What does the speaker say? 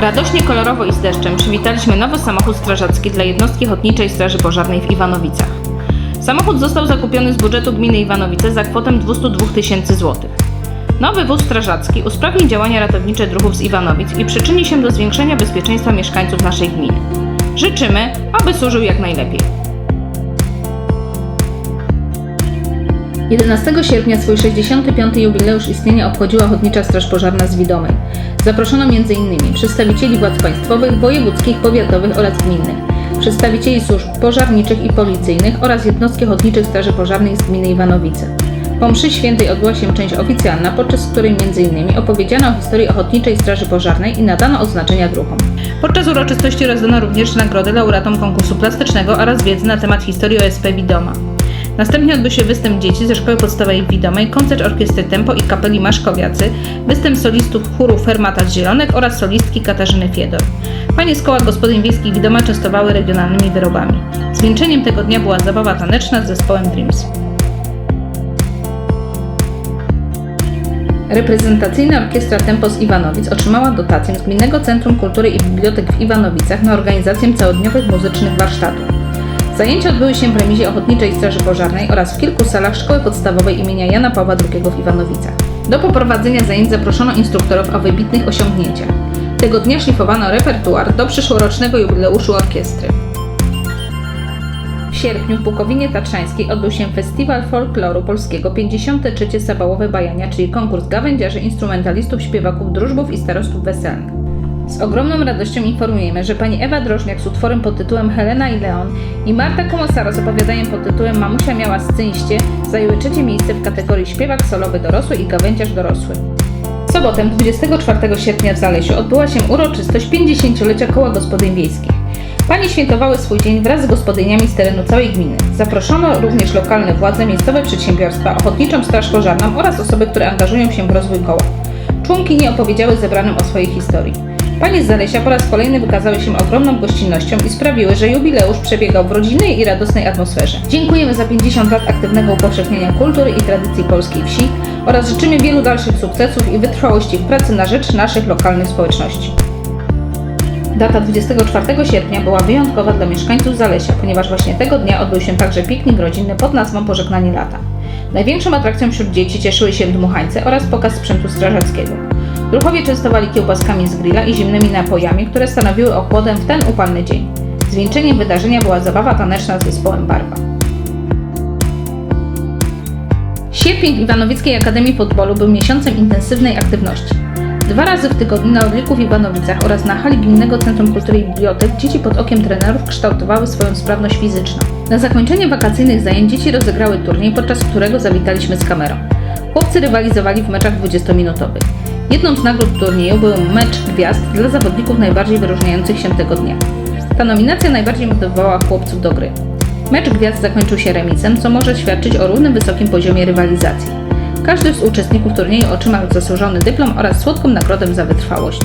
Radośnie, kolorowo i z deszczem przywitaliśmy nowy samochód strażacki dla jednostki Ochotniczej Straży Pożarnej w Iwanowicach. Samochód został zakupiony z budżetu gminy Iwanowice za kwotę 202 tysięcy złotych. Nowy wóz strażacki usprawni działania ratownicze druhów z Iwanowic i przyczyni się do zwiększenia bezpieczeństwa mieszkańców naszej gminy. Życzymy, aby służył jak najlepiej. 11 sierpnia swój 65. jubileusz istnienia obchodziła Ochotnicza Straż Pożarna z Widomej. Zaproszono m.in. przedstawicieli władz państwowych, wojewódzkich, powiatowych oraz gminnych, przedstawicieli służb pożarniczych i policyjnych oraz jednostki Ochotniczych Straży Pożarnej z gminy Iwanowice. Po mszy świętej odbyła się część oficjalna, podczas której m.in. opowiedziano o historii Ochotniczej Straży Pożarnej i nadano oznaczenia druhom. Podczas uroczystości rozdano również nagrody laureatom konkursu plastycznego oraz wiedzy na temat historii OSP Widoma. Następnie odbył się występ dzieci ze Szkoły Podstawowej Widomej, koncert orkiestry Tempo i kapeli Maszkowiacy, występ solistów chóru Fermata Zielonek oraz solistki Katarzyny Fiedor. Panie z koła gospodyń wiejskich Widoma częstowały regionalnymi wyrobami. Zwieńczeniem tego dnia była zabawa taneczna z zespołem Dreams. Reprezentacyjna Orkiestra Tempo z Iwanowic otrzymała dotację z Gminnego Centrum Kultury i Bibliotek w Iwanowicach na organizację całodniowych muzycznych warsztatów. Zajęcia odbyły się w remizie Ochotniczej Straży Pożarnej oraz w kilku salach Szkoły Podstawowej imienia Jana Pawła II w Iwanowicach. Do poprowadzenia zajęć zaproszono instruktorów o wybitnych osiągnięciach. Tego dnia szlifowano repertuar do przyszłorocznego jubileuszu orkiestry. W sierpniu w Bukowinie Tatrzańskiej odbył się Festiwal Folkloru Polskiego 53. Sabałowe Bajania, czyli konkurs gawędziarzy, instrumentalistów, śpiewaków, drużbów i starostów weselnych. Z ogromną radością informujemy, że pani Ewa Drożniak z utworem pod tytułem Helena i Leon i Marta Komosara z opowiadaniem pod tytułem Mamusia miała scyńście zajęły trzecie miejsce w kategorii śpiewak solowy dorosły i gawędziarz dorosły. W sobotę 24 sierpnia w Zalesiu odbyła się uroczystość 50-lecia Koła Gospodyń Wiejskich. Panie świętowały swój dzień wraz z gospodyniami z terenu całej gminy. Zaproszono również lokalne władze, miejscowe przedsiębiorstwa, ochotniczą straż pożarną oraz osoby, które angażują się w rozwój koła. Członkinie opowiedziały zebranym o swojej historii. Panie z Zalesia po raz kolejny wykazały się ogromną gościnnością i sprawiły, że jubileusz przebiegał w rodzinnej i radosnej atmosferze. Dziękujemy za 50 lat aktywnego upowszechniania kultury i tradycji polskiej wsi oraz życzymy wielu dalszych sukcesów i wytrwałości w pracy na rzecz naszych lokalnych społeczności. Data 24 sierpnia była wyjątkowa dla mieszkańców Zalesia, ponieważ właśnie tego dnia odbył się także piknik rodzinny pod nazwą Pożegnanie Lata. Największą atrakcją wśród dzieci cieszyły się dmuchańce oraz pokaz sprzętu strażackiego. Druchowie częstowali kiełbaskami z grilla i zimnymi napojami, które stanowiły ochłodę w ten upalny dzień. Zwieńczeniem wydarzenia była zabawa taneczna z zespołem Barwa. Sierpień Iwanowickiej Akademii Futbolu był miesiącem intensywnej aktywności. Dwa razy w tygodniu na Orliku w Iwanowicach oraz na hali Gminnego Centrum Kultury i Bibliotek dzieci pod okiem trenerów kształtowały swoją sprawność fizyczną. Na zakończenie wakacyjnych zajęć dzieci rozegrały turniej, podczas którego zawitaliśmy z kamerą. Chłopcy rywalizowali w meczach 20-minutowych. Jedną z nagród turnieju był mecz gwiazd dla zawodników najbardziej wyróżniających się tego dnia. Ta nominacja najbardziej motywowała chłopców do gry. Mecz gwiazd zakończył się remisem, co może świadczyć o równym wysokim poziomie rywalizacji. Każdy z uczestników turnieju otrzymał zasłużony dyplom oraz słodką nagrodę za wytrwałość.